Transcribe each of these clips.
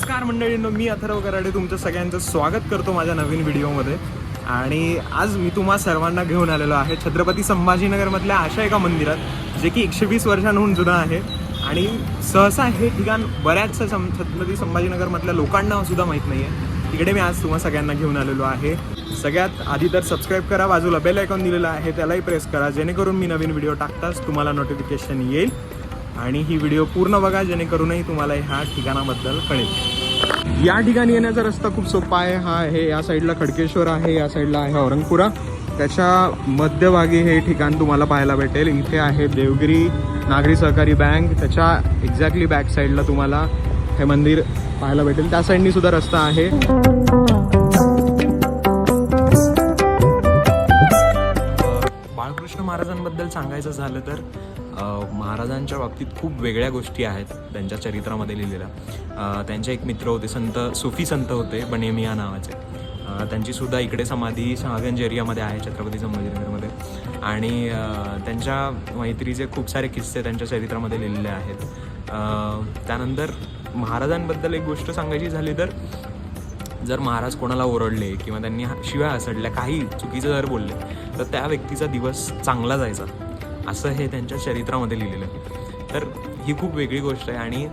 नमस्कार मंडळींनो मी अथर्व कराडे तुमचं सगळ्यांचं स्वागत करतो माझ्या नवीन व्हिडिओमध्ये. आणि आज मी तुम्हा सर्वांना घेऊन आलेलो आहे छत्रपती संभाजीनगरमधल्या अशा एका मंदिरात जे की एकशे वीस वर्षांहून जुनं आहे. आणि सहसा हे ठिकाण बऱ्याचशा सं छत्रपती संभाजीनगरमधल्या लोकांना सुद्धा माहीत नाही आहे तिकडे मी आज तुम्हा सगळ्यांना घेऊन आलेलो आहे. सगळ्यात आधी तर सबस्क्राईब करा बाजूला बेल आयकॉन दिलेलं आहे त्यालाही प्रेस करा जेणेकरून मी नवीन व्हिडिओ टाकताच तुम्हाला नोटिफिकेशन येईल. आणि ही व्हिडिओ पूर्ण बघा जेणेकरूनही तुम्हाला ह्या ठिकाणाबद्दल कळेल. या ठिकाणी येण्याचा रस्ता खूप सोपा आहे. हा आहे या साईडला खडकेश्वर आहे या साईडला आहे औरंगपुरा. त्याच्या मध्यभागी हे ठिकाण तुम्हाला पाहायला भेटेल. इथे आहे देवगिरी नागरी सहकारी बँक. त्याच्या एक्झॅक्टली बॅक साईडला तुम्हाला हे मंदिर पाहायला भेटेल. त्या साईडनी सुद्धा रस्ता आहे. बाळकृष्ण महाराजांबद्दल सांगायचं झालं तर महाराजांच्या बाबतीत खूप वेगळ्या गोष्टी आहेत त्यांच्या चरित्रामध्ये लिहिलेल्या. त्यांचे एक मित्र होते संत सुफी संत होते बनेमिया नावाचे. त्यांची सुद्धा इकडे समाधी शहागंज एरियामध्ये आहे छत्रपती संभाजीनगरमध्ये. आणि त्यांच्या मैत्रीचे खूप सारे किस्से त्यांच्या चरित्रामध्ये लिहिलेले आहेत. त्यानंतर महाराजांबद्दल एक गोष्ट सांगायची झाली तर जर महाराज कोणाला ओरडले किंवा त्यांनी शिवाय शिव्या हसडल्या काही चुकीचं जर बोलले तर त्या व्यक्तीचा दिवस चांगला जायचा. असं हे त्यांच्या चरित्रामध्ये लिहिलेलं आहे. तर ही खूप वेगळी गोष्ट आहे आणि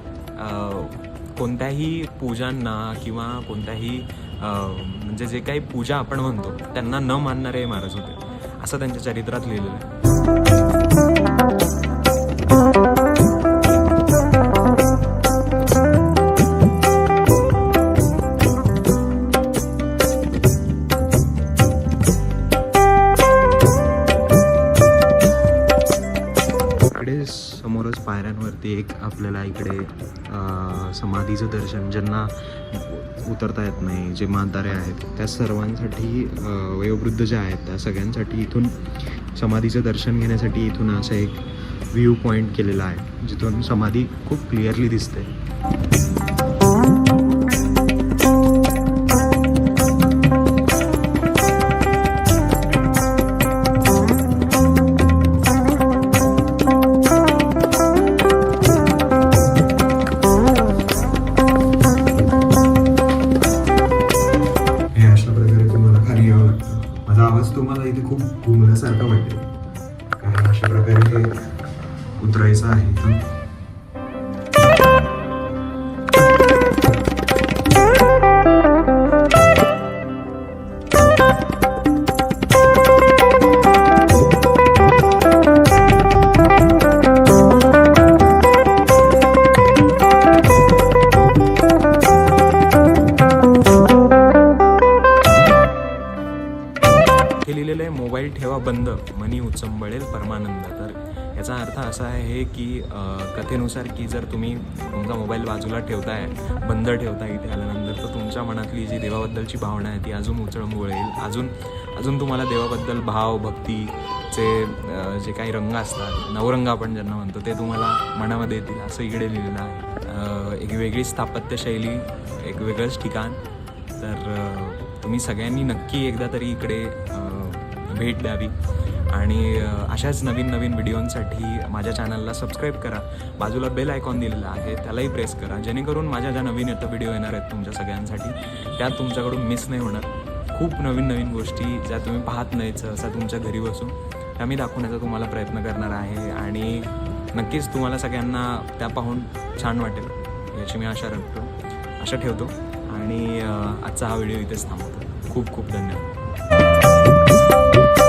कोणत्याही पूजांना किंवा कोणत्याही म्हणजे जे काही पूजा आपण म्हणतो त्यांना न मानणारे महाराज होते. असं त्यांच्या चरित्रात लिहिलेलं आहे. इकडे समोरच पायऱ्यांवरती एक आपल्याला इकडे समाधीचं दर्शन ज्यांना उतरता येत नाही जे म्हातारे आहेत त्या सर्वांसाठी वयोवृद्ध जे आहेत त्या सगळ्यांसाठी इथून समाधीचं दर्शन घेण्यासाठी इथून असं एक व्ह्यू पॉईंट केलेला आहे जिथून समाधी खूप क्लिअरली दिसते. घुमल्यासारखा वाटेल. कारण अशा प्रकारे हे उतरायचं आहे. इथून ठेवा बंद मनी उचंबळेल परमानंद. तर याचा अर्थ असा आहे की कथेनुसार की जर तुम्ही तुमचा मोबाईल बाजूला ठेवताय बंद ठेवताय इथे आल्यानंतर तर तुमच्या मनातली जी देवाबद्दलची भावना आहे ती अजून उचळमुळेल. अजून अजून तुम्हाला देवाबद्दल भाव भक्तीचे जे काही रंग असतात नवरंग आपण ज्यांना म्हणतो ते तुम्हाला मनामध्ये येतील असं इकडे लिहिलेलं आहे. एक वेगळी स्थापत्यशैली एक वेगळंच ठिकाण. तर तुम्ही सगळ्यांनी नक्की एकदा तरी इकडे भेट द्यावी. आणि अशाच नवीन नवीन व्हिडिओंसाठी माझ्या चॅनलला सबस्क्राईब करा. बाजूला बेल आयकॉन दिलेला आहे त्यालाही प्रेस करा. जेणेकरून माझ्या ज्या नवीन येतं व्हिडिओ येणार आहेत तुमच्या सगळ्यांसाठी त्या तुमच्याकडून मिस नाही होणार. खूप नवीन नवीन गोष्टी ज्या तुम्ही पाहत नाहीच असं तुमच्या घरी बसून त्या मी दाखवण्याचा तुम्हाला प्रयत्न करणार आहे. आणि नक्कीच तुम्हाला सगळ्यांना त्या पाहून छान वाटेल याची मी आशा रखतो आशा ठेवतो. आणि आजचा हा व्हिडिओ इथेच थांबवतो. खूप खूप धन्यवाद. Música